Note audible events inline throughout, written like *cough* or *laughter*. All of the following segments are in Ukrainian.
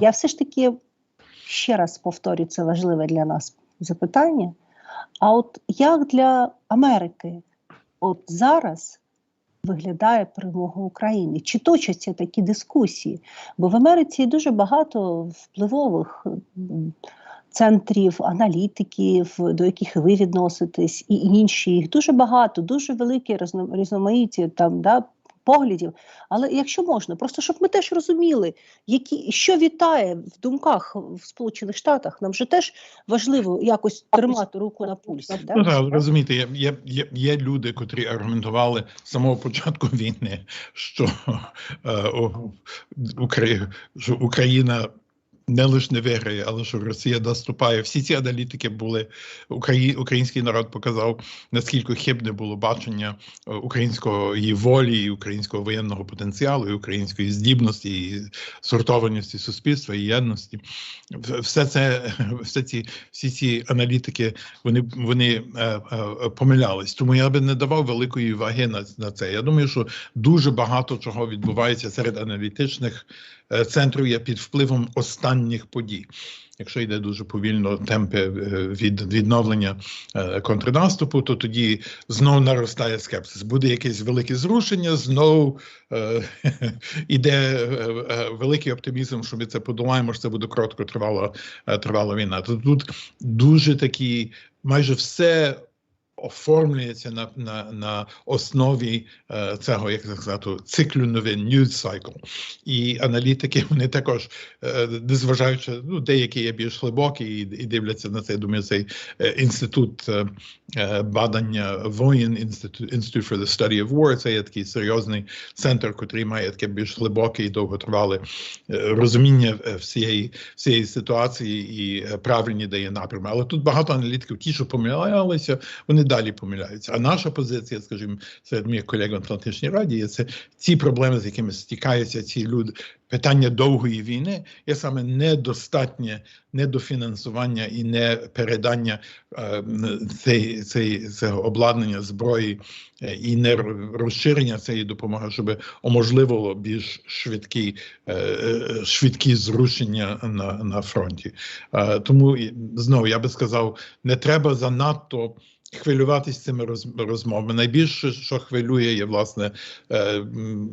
Я все ж таки ще раз повторю це важливе для нас запитання. А от як для Америки, от зараз виглядає перемога України? Чи точаться такі дискусії? Бо в Америці дуже багато впливових центрів, аналітиків, до яких ви відноситесь, і інші. Їх дуже багато, дуже велике різно- різноманіття там, да, поглядів. Але якщо можна, просто щоб ми теж розуміли, які, що вітає в думках в Сполучених Штатах, нам же теж важливо якось тримати руку на пульсі. Ну, так, розумієте, є, є, є, є люди, котрі аргументували з самого початку війни, що, е, Украї- що Україна не лише не виграє, але що Росія наступає. Всі ці аналітики були Украї, український народ показав наскільки хибне було бачення е, української волі, і українського воєнного потенціалу, і української здібності, і сортованості суспільства і єдності. Все це, *laughs* все ці, всі ці аналітики, вони, вони е, е, помилялись. Тому я би не давав великої ваги на, на це. Я думаю, що дуже багато чого відбувається серед аналітичних е, центрів є під впливом останніх подій. Якщо йде дуже повільно темпи е, від відновлення е, контрнаступу, то тоді знову наростає скепсис. Буде якесь велике зрушення, знову *laughs* іде великий оптимізм, що ми це подолаємо, що це буде коротко тривала, тривала війна. То тут дуже такі, майже все оформлюється на, на, на основі е, цього, як сказати, циклю новин, news cycle. І аналітики *laughs* вони також, е, незважаючи, ну, деякі є більш глибокі і, і дивляться на це. Я думаю, цей е, інститут е, е, бадання воєн, інститут Institute for the Study of War, це є такий серйозний центр, який має таке більш глибоке і довготривале е, розуміння е, всієї, всієї ситуації і е, правильні дає напрями. Але тут багато аналітиків, ті, що помилялися, вони далі помиляються. А наша позиція, скажімо, серед моїх колег в Атлантичній Раді, є це ці проблеми, з якими стікаються ці люди. Питання довгої війни є саме недостатнє недофінансування і не передання е, цей, цього обладнання зброї е, і не розширення цієї допомоги, щоб уможливило більш швидкі, е, е, швидкі зрушення на, на фронті. Е, Тому знову я би сказав, не треба занадто. Хвилюватися цими роз- розмовами. Найбільше, що хвилює, є власне е,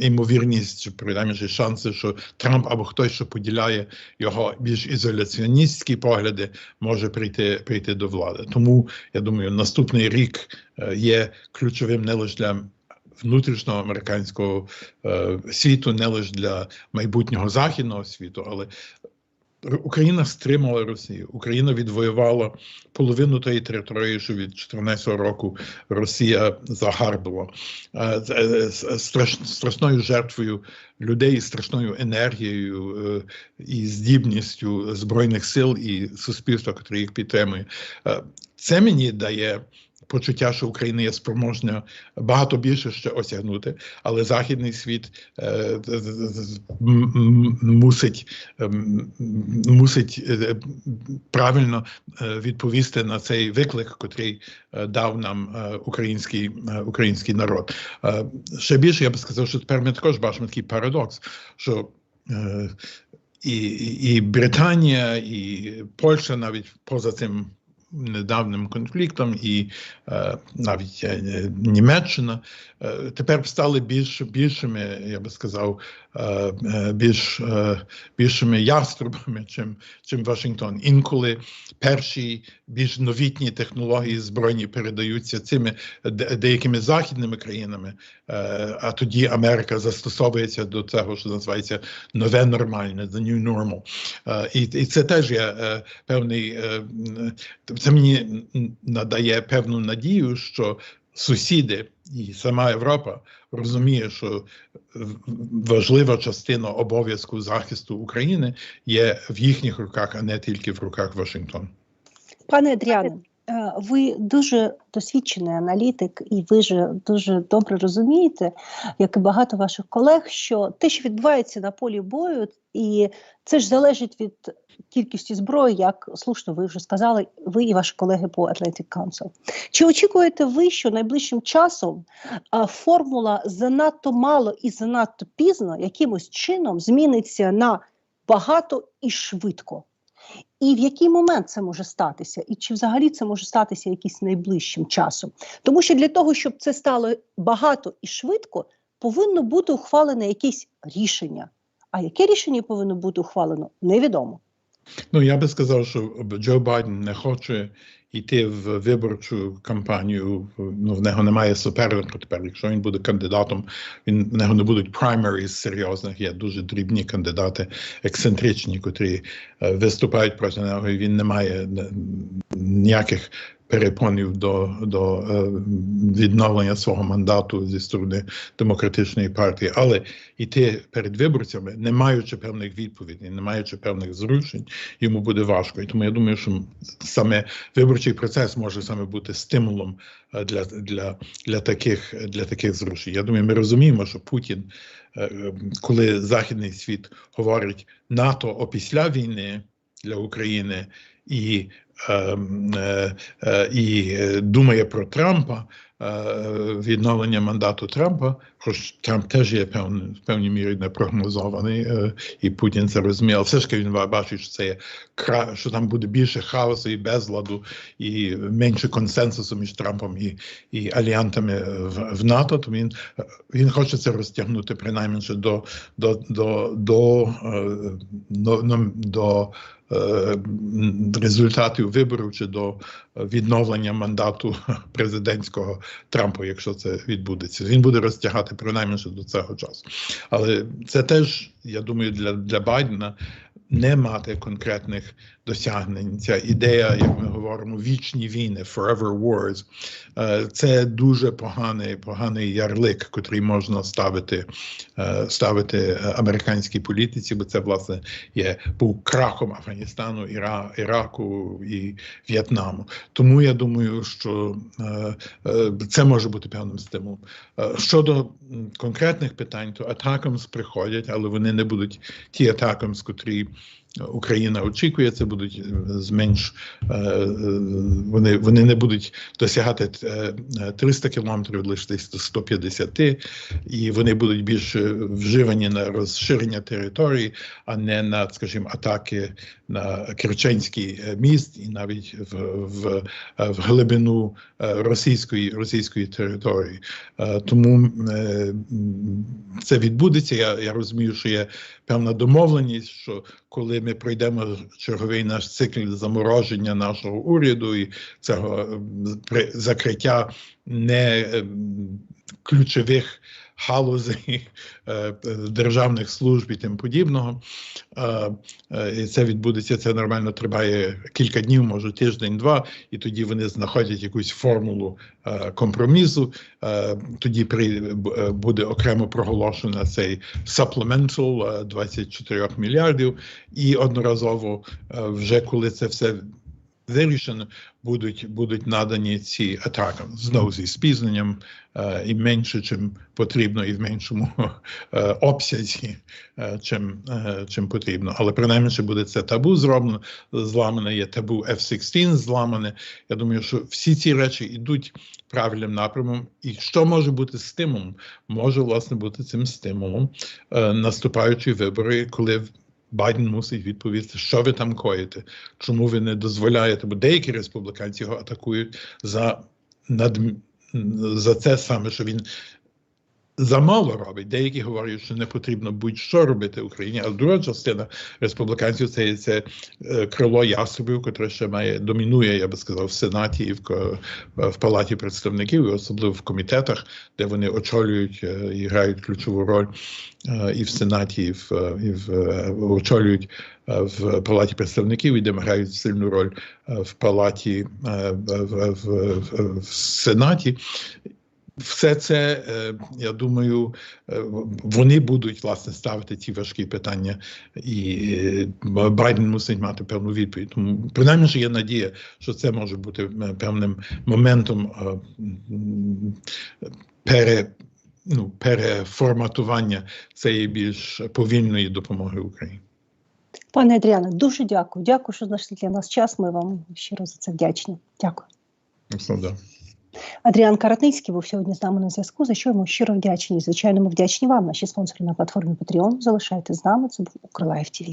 імовірність, принаймні шанси, що Трамп або хтось, що поділяє його більш ізоляціоністські погляди, може прийти прийти до влади. Тому я думаю, наступний рік е, є ключовим не лише для. Внутрішнього американського е, світу, не лише для майбутнього західного світу, але Україна стримала Росію. Україна відвоювала половину тієї території, що від 14 року Росія загарбила. Е, е, з- страш, страшною жертвою людей, страшною енергією е, і здібністю збройних сил і суспільства, яке їх підтримує. Е, Це мені дає. Почуття, що Україна є спроможна багато більше ще осягнути, але західний світ е, мусить ем, мусить е, правильно е, відповісти на цей виклик, котрий е, дав нам е, український, е, український народ. Е, Ще більше я би сказав, що тепер ми також бачимо такий парадокс, що е, і, і Британія, і Польща навіть поза цим. Недавним конфліктом, і е, навіть е, Німеччина е, тепер стали більш більшими, я би сказав, більш е, більшими яструбами, чим, чим Вашингтон. Інколи перші більш новітні технології збройні передаються цими деякими західними країнами, е, а тоді Америка застосовується до цього, що називається нове нормальне, the new normal. Е, І, і це теж є е, певний, е, це мені надає певну надію, що сусіди і сама Європа розуміє, що важлива частина обов'язку захисту України є в їхніх руках, а не тільки в руках Вашингтону. Пане Адріане, ви дуже досвідчений аналітик, і ви ж дуже добре розумієте, як і багато ваших колег, що те, що відбувається на полі бою, і це ж залежить від кількості зброї, як слушно ви вже сказали, ви і ваші колеги по Atlantic Council. Чи очікуєте ви, що найближчим часом формула занадто мало і занадто пізно якимось чином зміниться на багато і швидко. І в який момент це може статися, і чи взагалі це може статися якийсь найближчим часом? Тому що для того, щоб це стало багато і швидко, повинно бути ухвалене якесь рішення. А яке рішення повинно бути ухвалено, невідомо. Ну, я би сказав, що Джо Байден не хоче йти в виборчу кампанію. Ну, в нього немає суперника тепер. Якщо він буде кандидатом, він в нього не будуть праймеріз серйозних. Є дуже дрібні кандидати, ексцентричні, котрі е, виступають проти нього. І він не має ніяких перепонів до, до е, відновлення свого мандату зі сторони демократичної партії, але йти перед виборцями, не маючи певних відповідей, не маючи певних зрушень, йому буде важко. І тому я думаю, що саме виборчий процес може саме бути стимулом е, для, для, для, таких, для таких зрушень. Я думаю, ми розуміємо, що Путін, е, коли західний світ говорить НАТО опісля війни для України і і е, думає про Трампа, е, відновлення мандату Трампа, хоч Трамп теж є певний, в певній мірі непрогнозований, е, і Путін це розуміє, все ж таки він бачить, що це є що там буде більше хаосу і безладу, і менше консенсусу між Трампом і, і аліантами в, в НАТО, то він, він хоче це розтягнути принаймні до, до, до, до, е, до, до, до е, результатів виборів чи до відновлення мандату *laughs* президентського Трампа, якщо це відбудеться. Він буде розтягати принаймні ще до цього часу. Але це теж, я думаю, для, для Байдена не мати конкретних досягнень. Ця ідея, як ми говоримо, вічні війни, forever wars, е, це дуже поганий, поганий ярлик, котрий можна ставити, е, ставити американській політиці, бо це власне є був крахом Афганістану, Іра, Іраку і В'єтнаму. Тому я думаю, що е, це може бути певним стимулом. Щодо конкретних питань, то атакамс приходять, але вони не будуть ті атакамс, котрі. Україна очікує, це будуть зменш вони вони не будуть досягати 300 кілометрів, лише десь до 150, і вони будуть більш вживані на розширення території, а не на, скажімо, атаки на Керченський міст і навіть в в, в глибину російської російської території. Тому це відбудеться. Я, Я розумію, що є певна домовленість, що коли ми пройдемо черговий наш цикл замороження нашого уряду і цього закриття не ключових галузей державних служб і тим подібного. І це відбудеться. Це нормально триває кілька днів, може тиждень-два, і тоді вони знаходять якусь формулу компромісу. Тоді буде окремо проголошено цей supplemental 24 мільярдів, і одноразово вже коли це все вирішено, будуть будуть надані ці атаки знову зі спізненням е, і менше, чим потрібно, і в меншому е, обсязі, е, чим е, чим потрібно. Але принаймні ще буде це табу зроблено, зламане, є табу F-16 зламане. Я думаю, що всі ці речі йдуть правильним напрямом. І що може бути стимулом? Може власне бути цим стимулом е, наступаючі вибори, коли Байден мусить відповісти, що ви там коїте, чому ви не дозволяєте, бо деякі республіканці його атакують за над за це саме, що він замало робить. Деякі говорять, що не потрібно будь-що робити Україні. А друга частина республіканців це це крило яструбів, яке ще має домінує, я би сказав, в сенаті і в, в палаті представників, і особливо в комітетах, де вони очолюють і грають ключову роль і в сенаті, і в, і в очолюють. В палаті представників і де грають сильну роль в палаті в, в, в, в сенаті, все це, я думаю, вони будуть власне ставити ці важкі питання, і Байден мусить мати певну відповідь. Тому принаймні ж є надія, що це може бути певним моментом пере. Ну, переформатування цієї більш повільної допомоги Україні. Пане Адріане, дуже дякую. Дякую, що знайшли для нас час. Ми вам щиро за це вдячні. Дякую. Все, да. Адріан Каратницький був сьогодні з нами на зв'язку. За що йому щиро вдячні. Звичайно, ми вдячні вам. Наші спонсори на платформі Patreon. Залишайтесь з нами. Це був Укрлайф ТВ.